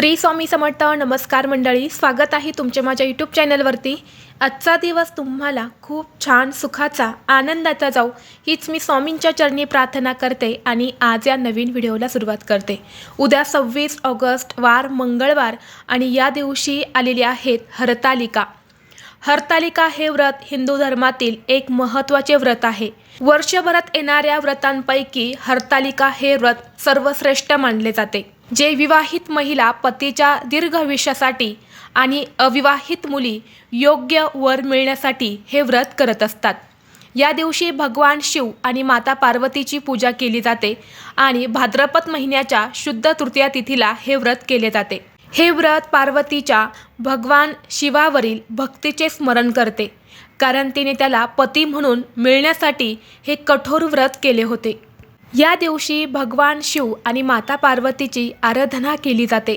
श्री स्वामी समर्थ नमस्कार मंडळी. स्वागत आहे तुमचे माझ्या यूट्यूब चॅनलवरती आजचा दिवस तुम्हाला खूप छान सुखाचा आनंदाचा जाऊ हीच मी स्वामींच्या चरणी प्रार्थना करते आणि आज या नवीन व्हिडिओला सुरुवात करते. उद्या सव्वीस ऑगस्ट वार मंगळवार आणि या दिवशी आलेली आहेत हरतालिका. हरतालिका हे व्रत हिंदू धर्मातील एक महत्त्वाचे व्रत आहे. वर्षभरात येणाऱ्या व्रतांपैकी हरतालिका हे व्रत सर्वश्रेष्ठ मानले जाते. जे विवाहित महिला पतीच्या दीर्घ आयुष्यासाठी आणि अविवाहित मुली योग्य वर मिळण्यासाठी हे व्रत करत असतात. या दिवशी भगवान शिव आणि माता पार्वतीची पूजा केली जाते आणि भाद्रपद महिन्याच्या शुद्ध तृतीया तिथीला हे व्रत केले जाते. हे व्रत पार्वतीच्या भगवान शिवावरील भक्तीचे स्मरण करते कारण तिने त्याला पती म्हणून मिळण्यासाठी हे कठोर व्रत केले होते. या दिवशी भगवान शिव आणि माता पार्वतीची आराधना केली जाते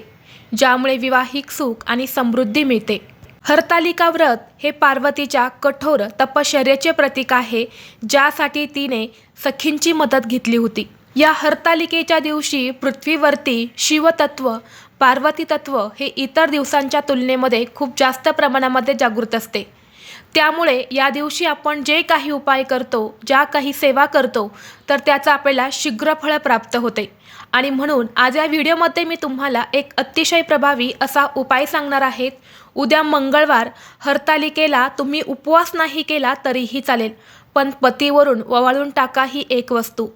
ज्यामुळे विवाहिक सुख आणि समृद्धी मिळते. हरतालिका व्रत हे पार्वतीच्या कठोर तपश्चर्याचे प्रतीक आहे ज्यासाठी तिने सखींची मदत घेतली होती. या हरतालिकेच्या दिवशी पृथ्वीवरती शिवतत्व पार्वती तत्व हे इतर दिवसांच्या तुलनेमध्ये खूप जास्त प्रमाणामध्ये जागृत असते. त्यामुळे या दिवशी आपण जे काही उपाय करतो ज्या काही सेवा करतो तर त्याचं आपल्याला शीघ्र फळ प्राप्त होते. आणि म्हणून आज या व्हिडिओमध्ये मी तुम्हाला एक अतिशय प्रभावी असा उपाय सांगणार आहेत उद्या मंगळवार हरतालिकेला तुम्ही उपवास नाही केला तरीही चालेल पण पतीवरून ववाळून टाका ही एक वस्तू.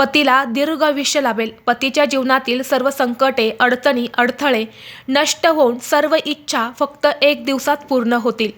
पतीला दीर्घ आयुष्य लाभेल. पतीच्या जीवनातील सर्व संकटे अडचणी अडथळे नष्ट होऊन सर्व इच्छा फक्त एक दिवसात पूर्ण होतील.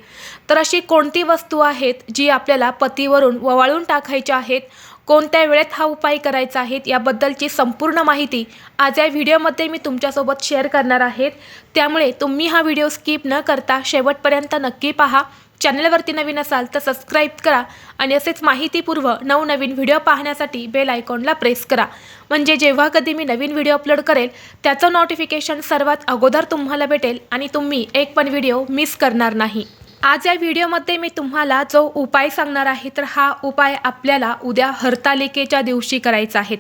तर अशी कोणती वस्तू आहेत जी आपल्याला पतीवरून ववाळून टाकायच्या आहेत? कोणत्या वेळेत हा उपाय करायचा आहे? याबद्दलची संपूर्ण माहिती आज या व्हिडिओमध्ये मी तुमच्यासोबत शेअर करणार आहेत त्यामुळे तुम्ही हा व्हिडिओ स्किप न करता शेवटपर्यंत नक्की पहा. चॅनलवरती नवीन असाल तर सबस्क्राईब करा आणि असेच माहितीपूर्व नवनवीन व्हिडिओ पाहण्यासाठी बेल आयकॉनला प्रेस करा. म्हणजे जेव्हा कधी मी नवीन व्हिडिओ अपलोड करेल त्याचं नोटिफिकेशन सर्वात अगोदर तुम्हाला भेटेल आणि तुम्ही एक पण व्हिडिओ मिस करणार नाही. आज या व्हिडिओमध्ये मी तुम्हाला जो उपाय सांगणार आहे तर हा उपाय आपल्याला उद्या हरतालिकेच्या दिवशी करायचा आहे.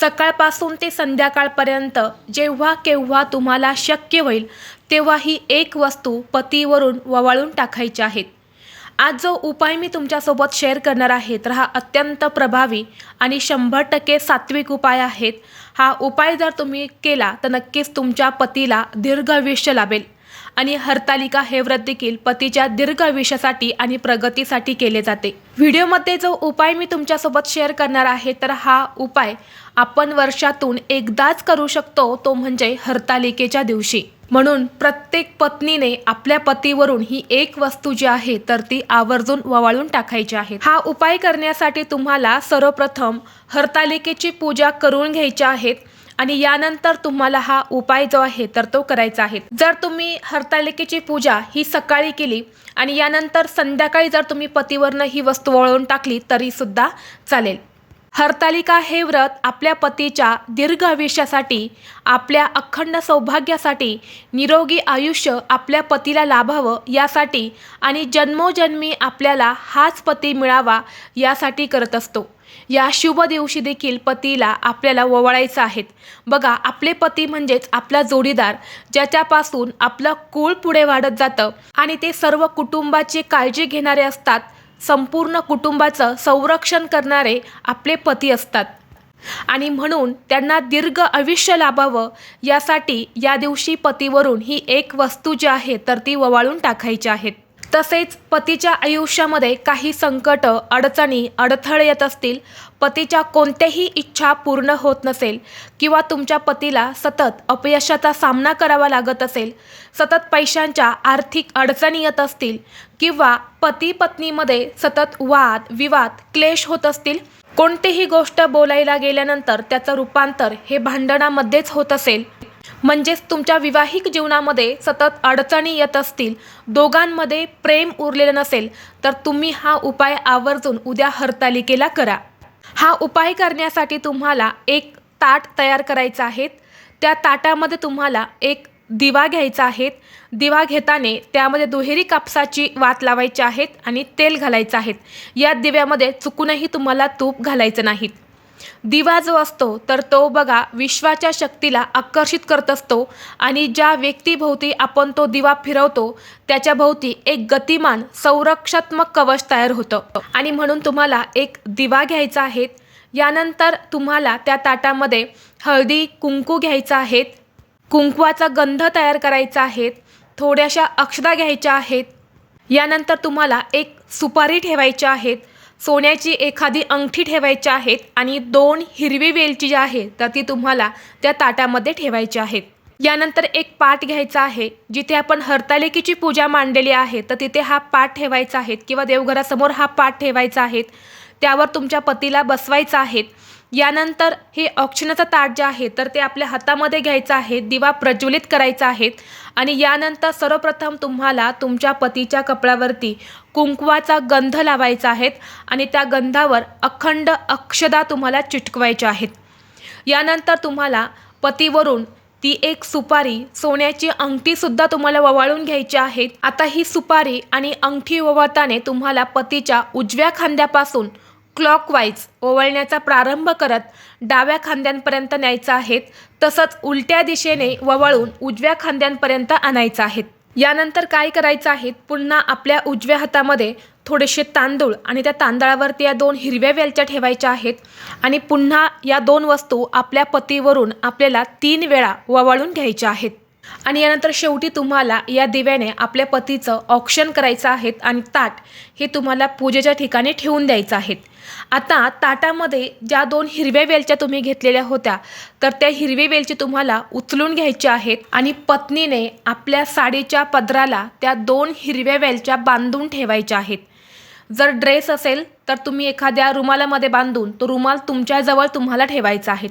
सकाळपासून ते संध्याकाळपर्यंत जेव्हा केव्हा तुम्हाला शक्य होईल तेव्हा ही एक वस्तू पतीवरून ववाळून टाकायची आहेत. आज जो उपाय मी तुमच्यासोबत शेअर करणार आहे तर हा अत्यंत प्रभावी आणि शंभर टक्के सात्विक उपाय आहेत. हा उपाय जर तुम्ही केला तर नक्कीच तुमच्या पतीला दीर्घ आयुष्य लाभेल. आणि हरतालिका हे व्रत देखील पतीच्या दीर्घ आयुष्यासाठी आणि प्रगतीसाठी केले जाते. व्हिडिओमध्ये जो उपाय मी तुमच्यासोबत शेअर करणार आहे तर हा उपाय आपण वर्षातून एकदाच करू शकतो तो म्हणजे हरतालिकेच्या दिवशी. म्हणून प्रत्येक पत्नीने आपल्या पतीवरून ही एक वस्तू जी आहे तर ती आवर्जून ववाळून टाकायची आहे. हा उपाय करण्यासाठी तुम्हाला सर्वप्रथम हरतालिकेची पूजा करून घ्यायची आहेत आणि यानंतर तुम्हाला हा उपाय जो आहे तर तो करायचा आहे. जर तुम्ही हरतालिकेची पूजा ही सकाळी केली आणि यानंतर संध्याकाळी जर तुम्ही पतीवरनं ही वस्तू वळवून टाकली तरी सुद्धा चालेल. हरतालिका हे व्रत आपल्या पतीच्या दीर्घ आयुष्यासाठी आपल्या अखंड सौभाग्यासाठी निरोगी आयुष्य आपल्या पतीला लाभावं यासाठी आणि जन्मोजन्मी आपल्याला हाच पती मिळावा यासाठी करत असतो. या शुभ दिवशी देखील पतीला आपल्याला ओवाळायचं आहेत. बघा आपले पती म्हणजेच आपला जोडीदार ज्याच्यापासून आपलं कुळ पुढे वाढत जातं आणि ते सर्व कुटुंबाची काळजी घेणारे असतात संपूर्ण कुटुंबाचं संरक्षण करणारे आपले पती असतात. आणि म्हणून त्यांना दीर्घ आयुष्य लाभावं यासाठी या दिवशी पतीवरून ही एक वस्तू जी आहे तर ती ववाळून टाकायची आहेत तसेच पतीच्या आयुष्यामध्ये काही संकट अडचणी अडथळे येत असतील पतीच्या कोणत्याही इच्छा पूर्ण होत नसेल किंवा तुमच्या पतीला सतत अपयशाचा सामना करावा लागत असेल सतत पैशांच्या आर्थिक अडचणी येत असतील किंवा पती पत्नीमध्ये सतत वाद विवाद क्लेश होत असतील कोणतीही गोष्ट बोलायला गेल्यानंतर त्याचं रूपांतर हे भांडणामध्येच होत असेल. म्हणजेच तुमच्या विवाहिक जीवनामध्ये सतत अडचणी येत असतील दोघांमध्ये प्रेम उरलेलं नसेल तर तुम्ही हा उपाय आवर्जून उद्या हरतालिकेला करा. हा उपाय करण्यासाठी तुम्हाला एक ताट तयार करायचं आहे. त्या ताटामध्ये तुम्हाला एक दिवा घ्यायचा आहे. दिवा घेताने त्यामध्ये दुहेरी कापसाची वात लावायची आहेत आणि तेल घालायचं आहेत या दिव्यामध्ये चुकूनही तुम्हाला तूप घालायचं नाहीत दिवा जो असतो तर तो बघा विश्वाच्या शक्तीला आकर्षित करत असतो आणि ज्या व्यक्तीभोवती आपण तो दिवा फिरवतो त्याच्याभोवती एक गतिमान संरक्षात्मक कवच तयार होतं. आणि म्हणून तुम्हाला एक दिवा घ्यायचा आहे. यानंतर तुम्हाला त्या ताटामध्ये हळदी कुंकू घ्यायचा आहेत कुंकवाचा गंध तयार करायचा आहेत थोड्याशा अक्षदा घ्यायच्या आहेत. यानंतर तुम्हाला एक सुपारी ठेवायच्या आहेत सोन्याची एखादी अंगठी ठेवायची आहेत आणि दोन हिरवी वेलची जी आहे तर ती तुम्हाला त्या ताटामध्ये ठेवायची आहेत. यानंतर एक पाट घ्यायचा आहे जिथे आपण हरतालिकेची पूजा मांडलेली आहे तर तिथे हा पाट ठेवायचा आहे किंवा देवघरासमोर हा पाट ठेवायचा आहे. त्यावर तुमच्या पतीला बसवायचा आहे. यानंतर हे औक्षणाचं ताट जे आहे तर ते आपल्या हातामध्ये घ्यायचं आहे दिवा प्रज्वलित करायचा आहे. आणि यानंतर सर्वप्रथम तुम्हाला तुमच्या पतीच्या कपड्यावरती कुंकवाचा गंध लावायचा आहेत आणि त्या गंधावर अखंड अक्षदा तुम्हाला चिटकवायच्या आहेत. यानंतर तुम्हाला पतीवरून ती एक सुपारी सोन्याची अंगठीसुद्धा तुम्हाला ववाळून घ्यायची आहे. आता ही सुपारी आणि अंगठी ववाळताने तुम्हाला पतीच्या उजव्या खांद्यापासून क्लॉकवाईज ओवळण्याचा प्रारंभ करत डाव्या खांद्यांपर्यंत न्यायचा आहेत तसंच उलट्या दिशेने ववाळून उजव्या खांद्यांपर्यंत आणायचं आहेत. यानंतर काय करायचं आहे पुन्हा आपल्या उजव्या हातामध्ये थोडेसे तांदूळ आणि त्या तांदळावरती या दोन हिरव्या वेलच्या ठेवायच्या आहेत आणि पुन्हा या दोन वस्तू आपल्या पतीवरून आपल्याला तीन वेळा ववाळून घ्यायच्या आहेत. आणि यानंतर शेवटी तुम्हाला या दिव्याने आपल्या पतीचं ऑक्शन करायचं आहे आणि ताट हे तुम्हाला पूजेच्या ठिकाणी ठेवून द्यायचं आहे आता ताटामध्ये ज्या दोन हिरव्या वेलच्या तुम्ही घेतलेल्या होत्या तर त्या हिरवी वेलची तुम्हाला उचलून घ्यायच्या आहेत आणि पत्नीने आपल्या साडीच्या पदराला त्या दोन हिरव्या वेलच्या बांधून ठेवायच्या आहेत. जर ड्रेस असेल तर तुम्ही एखाद्या रुमालामध्ये बांधून तो रुमाल तुमच्याजवळ तुम्हाला ठेवायचा आहे.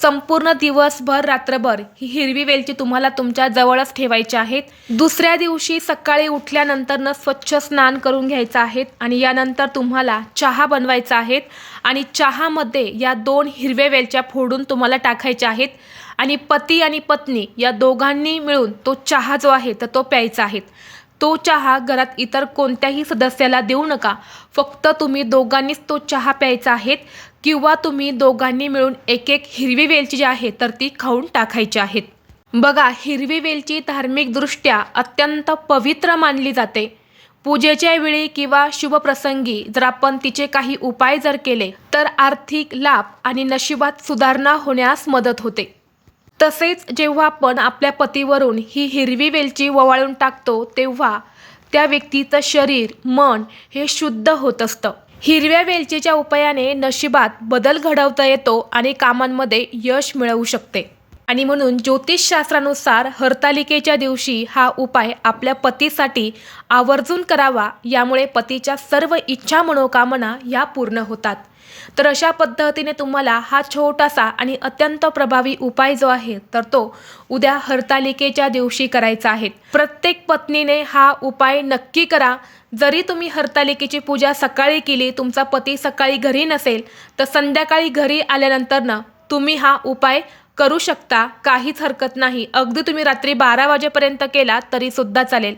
संपूर्ण दिवसभर रात्रभर ही हिरवी वेलची तुम्हाला तुमच्या जवळच ठेवायची आहेत. दुसऱ्या दिवशी सकाळी उठल्यानंतरनं स्वच्छ स्नान करून घ्यायचं आहे आणि यानंतर तुम्हाला चहा बनवायचा आहे आणि चहामध्ये या दोन हिरव्या वेलच्या फोडून तुम्हाला टाकायच्या आहेत आणि पती आणि पत्नी या दोघांनी मिळून तो चहा जो आहे तर तो प्यायचा आहे तो चहा घरात इतर कोणत्याही सदस्याला देऊ नका. फक्त तुम्ही दोघांनीच तो चहा प्यायचा आहे किंवा तुम्ही दोघांनी मिळून एक एक हिरवी वेलची जी आहे तर ती खाऊन टाकायची आहेत. बघा हिरवी वेलची धार्मिकदृष्ट्या अत्यंत पवित्र मानली जाते. पूजेच्या वेळी किंवा शुभप्रसंगी जर आपण तिचे काही उपाय जर केले तर आर्थिक लाभ आणि नशिबात सुधारणा होण्यास मदत होते. तसेच जेव्हा आपण आपल्या पतीवरून ही हिरवी वेलची ववाळून टाकतो तेव्हा त्या व्यक्तीचं शरीर मन हे शुद्ध होत असतं. हिरव्या वेलचीच्या उपायाने नशिबात बदल घडवता येतो आणि कामांमध्ये यश मिळवू शकते. आणि म्हणून ज्योतिषशास्त्रानुसार हरतालिकेच्या दिवशी हा उपाय आपल्या पतीसाठी आवर्जून करावा यामुळे पतीच्या सर्व इच्छा मनोकामना या पूर्ण होतात. तर अशा पद्धतीने तुम्हाला हा छोटासा आणि अत्यंत प्रभावी उपाय जो आहे तर तो उद्या हरतालिकेच्या दिवशी करायचा आहे. प्रत्येक पत्नीने हा उपाय नक्की करा. जरी तुम्ही हरतालिकेची पूजा सकाळी केली तुमचा पती सकाळी घरी नसेल तर संध्याकाळी घरी आल्यानंतरनं तुम्ही हा उपाय करू शकता. काहीच हरकत नाही. अगदी तुम्ही रात्री बारा वाजेपर्यंत केला तरीसुद्धा चालेल.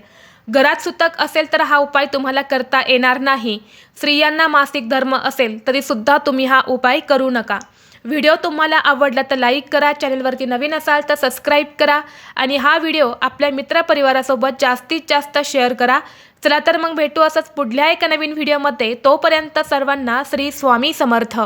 घरात सुतक असेल तर हा उपाय तुम्हाला करता येणार नाही. स्त्रियांना मासिक धर्म असेल तरीसुद्धा तुम्ही हा उपाय करू नका. व्हिडिओ तुम्हाला आवडला तर लाईक करा चॅनलवरती नवीन असाल तर सबस्क्राईब करा आणि हा व्हिडिओ आपल्या मित्रपरिवारासोबत जास्तीत जास्त शेअर करा. चला तर मग भेटू असंच पुढल्या एका नवीन व्हिडिओमध्ये. तोपर्यंत सर्वांना श्री स्वामी समर्थ.